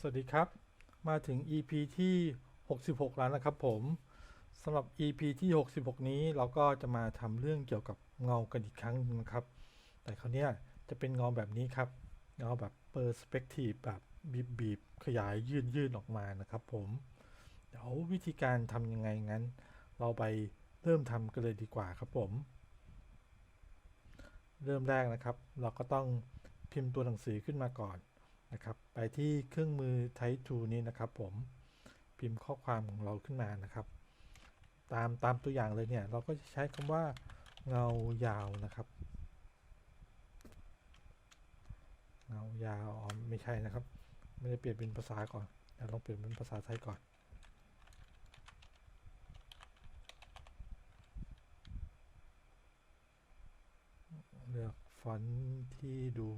สวัสดีครับ มาถึง EP ที่ 66 แล้วนะครับผมสำหรับ EP ที่ 66 นี้เราก็จะมาทำเรื่องเกี่ยวกับเงากันอีกครั้งนะครับ แต่คราวนี้จะเป็นเงาแบบนี้ครับ เงาแบบ Perspective แบบบีบๆขยายยืดยืดออกมานะครับผมเดี๋ยววิธีการทำยังไงงั้น เราไปเริ่มทำกันเลยดีกว่าครับผม เริ่มแรกนะครับ เราก็ต้องพิมพ์ตัวหนังสือขึ้นมาก่อน นะครับไปที่เครื่องมือ Type 2นี้นะครับผมพิมพ์ข้อความของเราขึ้นมานะครับ ตามตามตัวอย่างเลยเนี่ย เราก็จะใช้คำว่าเงายาวนะครับ เงายาวอ๋อไม่ใช่นะครับไม่ได้เปลี่ยนเป็นภาษาก่อนเดี๋ยวลองเปลี่ยนเป็นภาษาไทยก่อนเลือกฟอนต์ที่ดู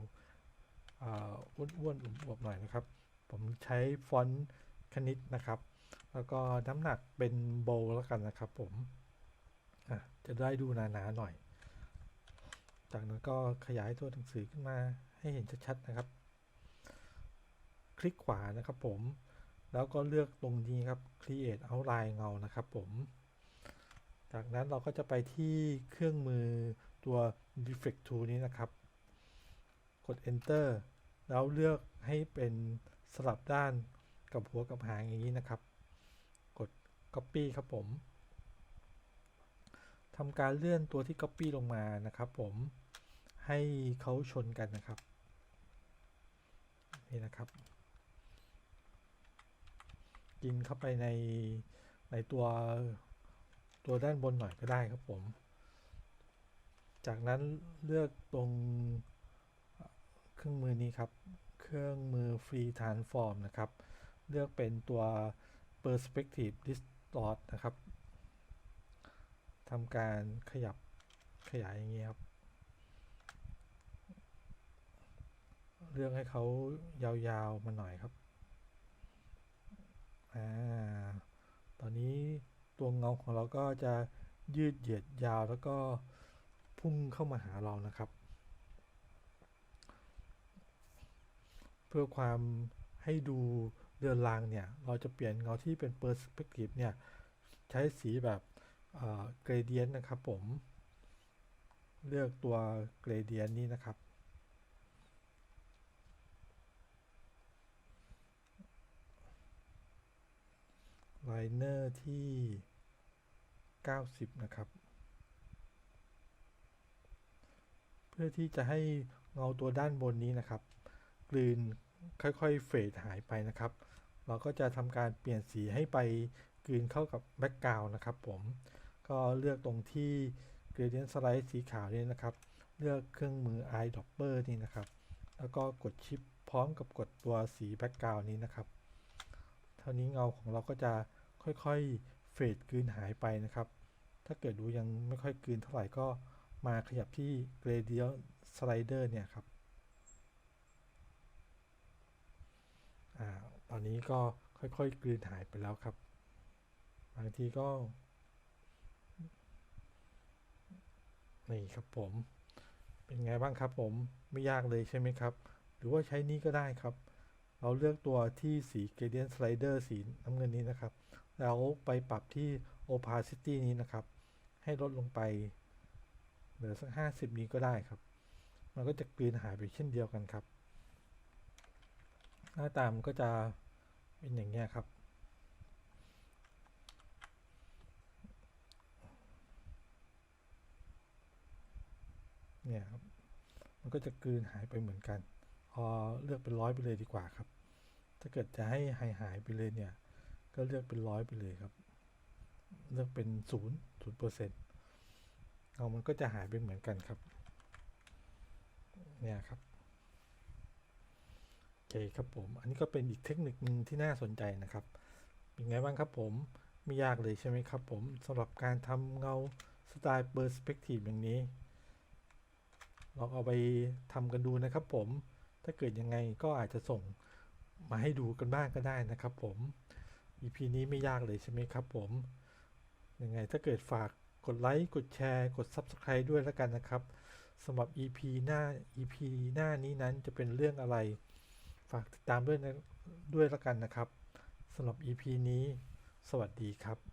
อ้วนๆอวบๆหน่อยนะครับ ผมใช้ฟอนต์คณิตนะครับ แล้วก็น้ำหนักเป็นโบแล้วกันนะครับผมะจะได้ดูหนาๆหน่อย จากนั้นก็ขยายตัวหนังสือขึ้นมาให้เห็นชัดๆนะครับ คลิกขวานะครับผม แล้วก็เลือกตรงนี้ครับ create outline เงานะครับผม จากนั้นเราก็จะไปที่เครื่องมือตัว defect tool นี้นะครับ กด enter แล้วเลือกให้เป็นสลับด้านกับหัวกับหางอย่างนี้นะครับ กด copy ครับผมทำการเลื่อนตัวที่ copy ลงมานะครับผมให้เขาชนกันนะครับนี่นะครับกินเข้าไปในในตัวตัวด้านบนหน่อยก็ได้ครับผม จากนั้นเลือกตรง เครื่องมือนี้ครับ เครื่องมือ Free Transform นะครับ เลือกเป็นตัว Perspective Distort นะครับทำการขยับขยายอย่างนี้ครับ เลือกให้เขายาวๆมาหน่อยครับอ่าตอนนี้ตัวเงาของเราก็จะยืดเหยียดยาวแล้วก็พุ่งเข้ามาหาเรานะครับ เพื่อความให้ดูเรือนรางเนี่ย เราจะเปลี่ยนเงาที่เป็น Perspective เนี่ย ใช้สีแบบเกรเดียนนะครับผม เลือกตัวเกรเดียนนี้นะครับ ไลเนอร์ที่ 90 นะครับ เพื่อที่จะให้เงาตัวด้านบนนี้นะครับ กลืนค่อยๆเฟดหายไปนะครับ เราก็จะทำการเปลี่ยนสีให้ไปกลืนเข้ากับแบ็กกราวน์นะครับผมก็เลือกตรงที่ Gradient Slide สีขาวนี้นะครับ เลือกเครื่องมือ Eyedropper นี่นะครับ แล้วก็กดชิปพร้อมกับกดตัวสีแบ็กกราวน์นี้นะครับ เท่านี้เงาของเราก็จะค่อยๆเฟดกลืนหายไปนะครับ ถ้าเกิดดูยังไม่ค่อยกลืนเท่าไหร่ก็มาขยับที่ Gradient Slider เนี่ยครับ อ่า ตอนนี้ก็ค่อยๆกลืนหายไปแล้วครับ บางทีก็ นี่ครับผม เป็นไงบ้างครับผม ไม่ยากเลยใช่ไหมครับ หรือว่าใช้นี้ก็ได้ครับ เราเลือกตัวที่สี gradient slider สีน้ำเงินนี้นะครับ แล้วไปปรับที่ opacity นี้นะครับ ให้ลดลงไป เหลือสัก 50 นี้ก็ได้ครับ มันก็จะกลืนหายไปเช่นเดียวกันครับ หน้าตามก็จะเป็นอย่างนี้ครับ เนี่ยครับ มันก็จะกลืนหายไปเหมือนกัน พอเลือกเป็นร้อยไปเลยดีกว่าครับ ถ้าเกิดจะให้หายหายไปเลยเนี่ย ก็เลือกเป็นร้อยไปเลยครับ เลือกเป็นศูนย์ศูนย์เปอร์เซ็นต์เอามันก็จะหายไปเหมือนกันครับ เนี่ยครับ เคครับผมอันนี้ก็เป็นอีกเทคนิคหนึ่งที่น่าสนใจนะครับ เป็นไงบ้างครับผมไม่ยากเลยใช่ไหมครับผมสำหรับการทำเงาสไตล์เปอร์สเปกทีฟอย่างนี้ลองเอาไปทำกันดูนะครับผมถ้าเกิดยังไงก็อาจจะส่งมาให้ดูกันบ้างก็ได้นะครับผม EP นี้ไม่ยากเลยใช่ไหมครับผมยังไงถ้าเกิดฝากกดไลค์กดแชร์ กด Subscribe ด้วยแล้วกันนะครับสำหรับ EP หน้า EP หน้านี้นั้นจะเป็นเรื่องอะไร ฝากติดตามด้วยนะด้วยละกันนะครับสำหรับ EP นี้ สวัสดีครับ